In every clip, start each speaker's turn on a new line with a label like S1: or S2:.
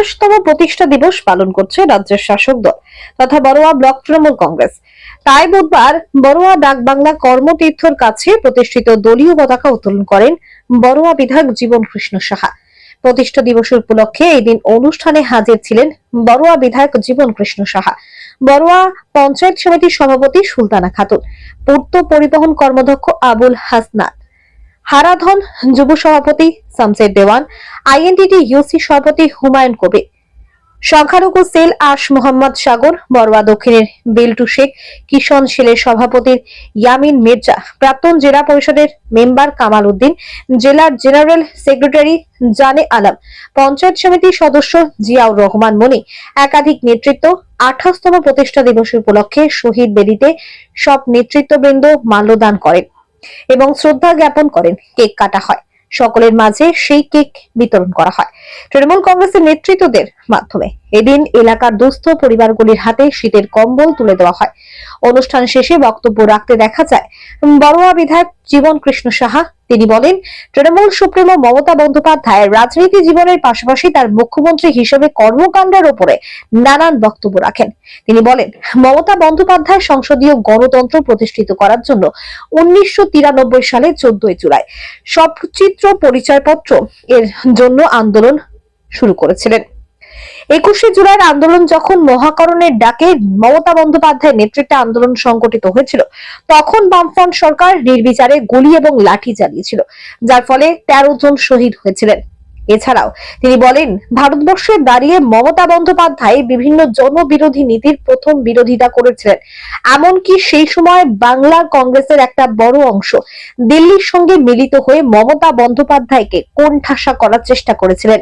S1: আঠাশতম প্রতিষ্ঠা দিবস পালন করছে রাজ্যের শাসক দল তথা বড়ুয়া ব্লক তৃণমূল কংগ্রেস। তাই বুধবার বড়ুয়া ডাকবাংলা কর্মতীর্থর কাছে প্রতিষ্ঠিত দলীয় পতাকা উত্তোলন করেন বড়ুয়া বিধায়ক জীবন কৃষ্ণ সাহা। প্রতিষ্ঠা দিবসের উপলক্ষে এই দিন অনুষ্ঠানে হাজির ছিলেন বড়ুয়া বিধায়ক জীবন কৃষ্ণ সাহা। বড়ুয়া পঞ্চায়েত সমিতির সভাপতি সুলতানা খাতুন, পূর্ত পরিবহন কর্মদক্ষ আবুল হাসনাত হারাধন যুব সভাপতি শামসের দেওয়ান, আইএনটিটি ইউসি সভাপতি হুমায়ুন কবির, সংখ্যালঘু সেল আশ মোহাম্মদ সাগর, বড়ুয়া দক্ষিণের বেল্টু শেখ, কিষণ সেলের সভাপতির ইয়ামিন মির্জা, প্রাক্তন জেলা পরিষদের মেম্বার কামাল উদ্দিন, জেলার জেনারেল সেক্রেটারি জানে আলম, পঞ্চায়েত সমিতির সদস্য জিয়াউর রহমান মনি, একাধিক নেতৃত্ব, আঠাশতম প্রতিষ্ঠা দিবস উপলক্ষে শহীদ বেদিতে সব নেতৃত্ববৃন্দ মাল্যদান করেন। এবং শ্রদ্ধা জ্ঞাপন করেন, কেক কাটা হয়। সকলের মাঝে সেই কেক বিতরণ করা হয়। তৃণমূল কংগ্রেসের নেতৃত্বদের মাধ্যমে এদিন এলাকার দুস্থ পরিবারগুলির হাতে শীতের কম্বল তুলে দেওয়া হয়। অনুষ্ঠান শেষে বক্তব্য রাখতে দেখা যায়, বড়ুয়া বিধায়ক জীবন কৃষ্ণ সাহা তিনি বলেন, তৃণমূল সুপ্রিমো মমতা বন্দ্যোপাধ্যায় রাজনীতি জীবনের পাশাপাশি তার মুখ্যমন্ত্রী হিসেবে কর্মকাণ্ডের উপরে নানান বক্তব্য রাখেন। তিনি বলেন, মমতা বন্দ্যোপাধ্যায় সংসদীয় গণতন্ত্র প্রতিষ্ঠিত করার জন্য উনিশশো তিরানব্বই সালে চোদ্দই জুলাই সচিত্র পরিচয়পত্র এর জন্য আন্দোলন শুরু করেছিলেন। একুশে জুলাইয়ের আন্দোলন যখন মহাকরণের ডাকে মমতা বন্দ্যোপাধ্যায়ের নেতৃত্বে আন্দোলন সংগঠিত হয়েছিল, তখন বামফ্রন্ট সরকার নির্বিচারে গুলি এবং লাঠি চালিয়েছিল, যার ফলে তেরো জন শহীদ হয়েছিলেন। এছাড়াও তিনি বলেন, ভারতবর্ষে দাঁড়িয়ে মমতা বন্দ্যোপাধ্যায় বিভিন্ন জনবিরোধী নীতির প্রথম বিরোধিতা করেছিলেন। এমনকি সেই সময় বাংলা কংগ্রেসের একটা বড় অংশ দিল্লির সঙ্গে মিলিত হয়ে মমতা বন্দ্যোপাধ্যায়কে কোণঠাসা করার চেষ্টা করেছিলেন।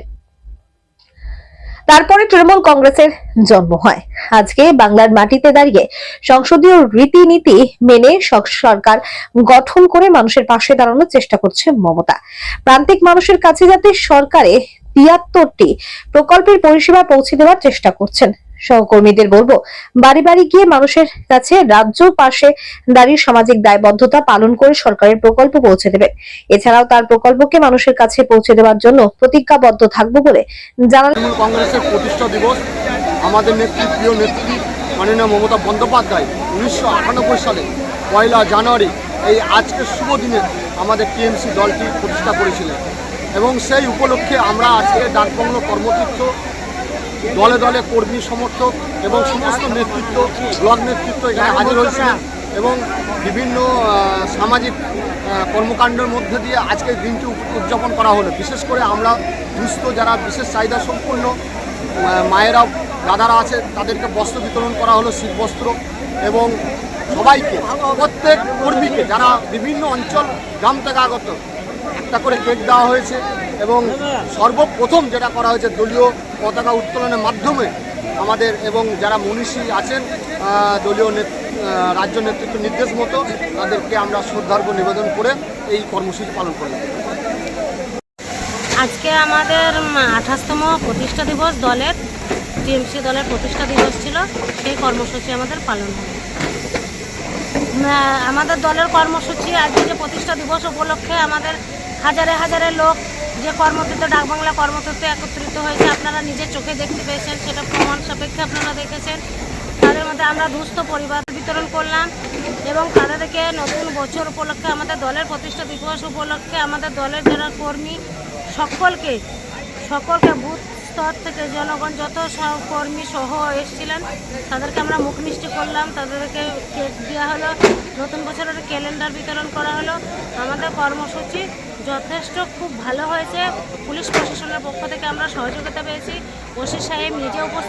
S1: তারপরে তৃণমূল কংগ্রেসের জন্ম হয়। আজকে বাংলার মাটিতে দাঁড়িয়ে সংসদীয় রীতিনীতি মেনে সরকার গঠন করে মানুষের পাশে দাঁড়ানোর চেষ্টা করছে মমতা। প্রান্তিক মানুষের কাছে যাতে সরকারে তিয়াত্তরটি প্রকল্পের পরিষেবা পৌঁছে দেওয়ার চেষ্টা করছেন। সহকর্মীদের বলব, বাড়ি বাড়ি গিয়ে মানুষের কাছে রাজ্য পাশে দাঁড়িয়ে সামাজিক দায়বদ্ধতা পালন করে সরকারের প্রকল্প পৌঁছে দেবে। এছাড়াও তার প্রকল্পকে মানুষের কাছে পৌঁছে দেওয়ার জন্য প্রতিজ্ঞাবদ্ধ থাকব বলে জানান
S2: কংগ্রেসের প্রতিষ্ঠা দিবস, আমাদের নেত্রী, প্রিয় নেত্রী মাননীয় মমতা বন্দ্যোপাধ্যায় উনিশশো আটানব্বই সালে পয়লা জানুয়ারি, এই আজকের শুভ দিনে আমাদের টিএমসি দলটি প্রতিষ্ঠা করেছিলেন। এবং সেই উপলক্ষে আমরা আজকে ডাকবাংলো কর্মতীর্থ দলে দলে কর্মী সমর্থক এবং সমস্ত নেতৃত্ব, ব্লক নেতৃত্ব এখানে হাজির হয়েছিলেন এবং বিভিন্ন সামাজিক কর্মকাণ্ডের মধ্যে দিয়ে আজকের দিনটি উদযাপন করা হলো। বিশেষ করে আমরা দুস্থ যারা বিশেষ চাহিদা সম্পন্ন মায়েরা, দাদারা আছে, তাদেরকে বস্ত্র বিতরণ করা হলো, শীত বস্ত্র এবং সবাইকে, প্রত্যেক কর্মীকে, যারা বিভিন্ন অঞ্চল, গ্রাম থেকে আগত একটা করে কেক দেওয়া হয়েছে এবং সর্বপ্রথম যেটা করা হয়েছে দলীয় পতাকা উত্তোলনের মাধ্যমে আমাদের এবং যারা মনীষী আছেন দলীয় রাজ্য নেতৃত্ব নির্দেশ মতো তাদেরকে আমরা শ্রদ্ধার্ঘ নিবেদন করে এই কর্মসূচি পালন করলাম।
S3: আজকে আমাদের আঠাশতম প্রতিষ্ঠা দিবস দলের টিএমসি দলের প্রতিষ্ঠা দিবস ছিল সেই কর্মসূচি আমাদের পালন উম, আমাদের দলের কর্মসূচি আজকে যে প্রতিষ্ঠা দিবস উপলক্ষে আমাদের হাজারে হাজারে লোক যে কর্মতীর্থ ডাকবাংলা কর্মতত্ত্ব একত্রিত হয়েছে, আপনারা নিজের চোখে দেখতে পেয়েছেন, সেটা প্রমাণ সাপেক্ষে আপনারা দেখেছেন। তাদের মধ্যে আমরা দুস্থ পরিবার বিতরণ করলাম এবং তাদেরকে নতুন বছর উপলক্ষে আমাদের দলের প্রতিষ্ঠা দিবস উপলক্ষে আমাদের দলের যারা কর্মী, সকলকে সকলকে বুথ স্তর থেকে জনগণ যত সহকর্মী সহ এসেছিলেন, তাদেরকে আমরা মুখ মিষ্টি করলাম। তাদেরকে কেক দেওয়া হলো। নতুন বছরের ক্যালেন্ডার বিতরণ করা হলো। আমাদের কর্মসূচি যথেষ্ট খুব ভালো হয়েছে। পুলিশ প্রশাসনের পক্ষ থেকে আমরা সহযোগিতা পেয়েছি। ওসি সাহেব নিজে উপস্থিত